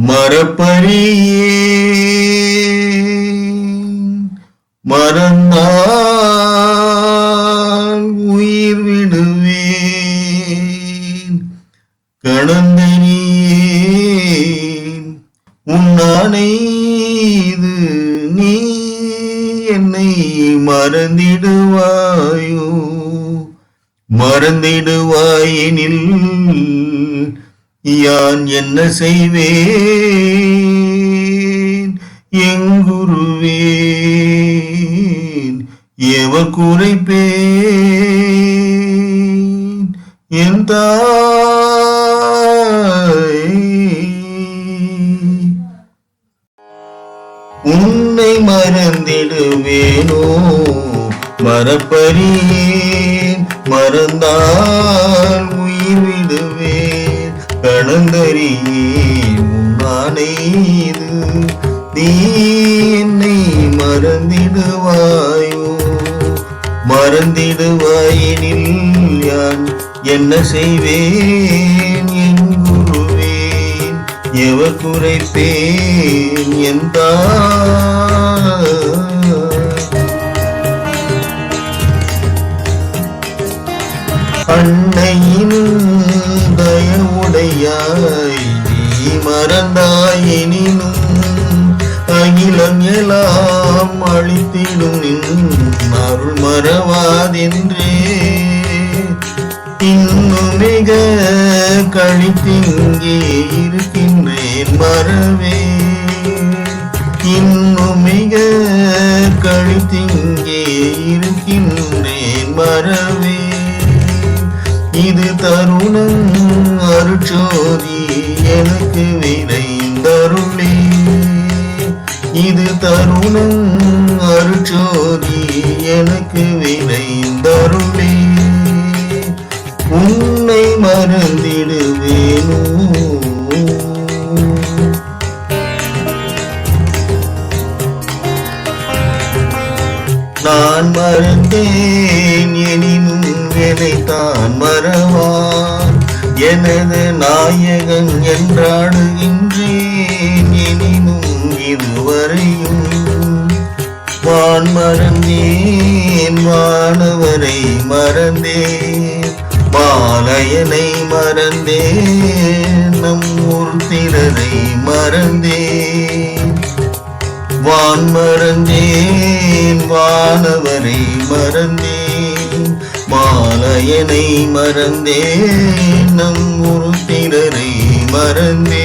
மரப்பரியே மறந்தால் உயிர் விடுவேன். கடந்த உன்னானை நீ என்னை மறந்திடுவாயோ? மறந்திடுவாயெனில் யான் என்ன செய்வேன்? எங்குருவேன் எவ குறைப்பேன்? என் உன்னை மறந்திடுவேனோ? மறப்பறியேன் மறந்தால் உயிர் விடுவேன். கடந்தறியேன் உன்னானே நீ என்னை மறந்திடுவாயோ? மறந்திடுவாயினில் யான் என்ன செய்வேன்? என் குருவேன் எவ குறைப்பேன்? என் தாய் அன்னையின் தயவுடையாய் நீ மறந்தாயினும் அகிலம் எல்லாம் அழித்திடும் நின் அருள் மறவாதென்றே. இன்னும் மிக கழித்திங்கே இருக்கின்றேன் மறவே. இன்னும் மிக கழித்திங்கே இருக்கின்றேன் இது தருணம் அருட்சோதி எனக்கு விரைந்தருளே இது தருணம் அருட்சோதி எனக்கு விரைந்தருளே உன்னை மறந்திடுவேனோ? நான் மறந்தேன் எனினும் எனைத்தான் மறவான் எனது நாயகன் என்றாடுகின்றேன். எனினும் இதுவரையும் வான் மறந்தேன். வானவரை மறந்தேன். பாலயனை மறந்தேன். நம் ஊர்த்திரரை மறந்தேன். வான் மறந்தேன். வானவரை மறந்தேன். மாலையனை மறந்தே நம் ஒரு உருத்திரரை மறந்தே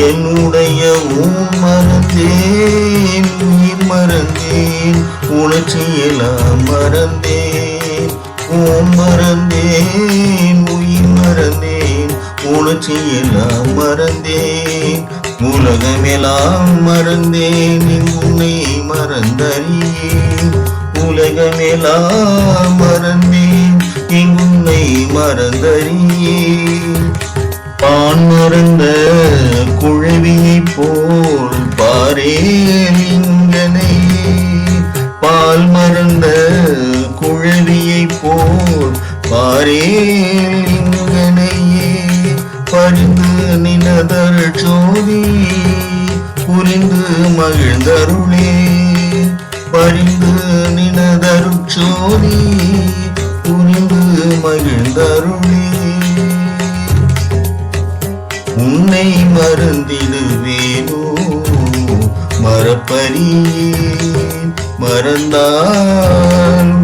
என்னுடைய ஊர் மறந்தேன் உயிர் மறந்தேன் உணர்ச்சியெல்லாம் மறந்தேன். ஓம் மறந்தேன் உயிர் மறந்தேன் உணர்ச்சியெல்லாம் மறந்தேன். உலகமெல்லாம் மறந்தேன் உன்னை மறந்தறியே உலகமெல்லாம் மறந்தேன் நீ உன்னை மறந்தறியேன். பான் மறந்த குழவியை போல் பாரேன் இங்கனை. பால் மறந்த குழவியை போல் பாரேல் இங்கனையே. பரிந்து நினதர் சோதி புரிந்து மகிழ்ந்தருளே. பரிந்து நினதரு சோதி புரிந்து மகிழ்ந்தருளே. உன்னை மறந்திடுவேனோ மறப்பறியேன் மறந்தான்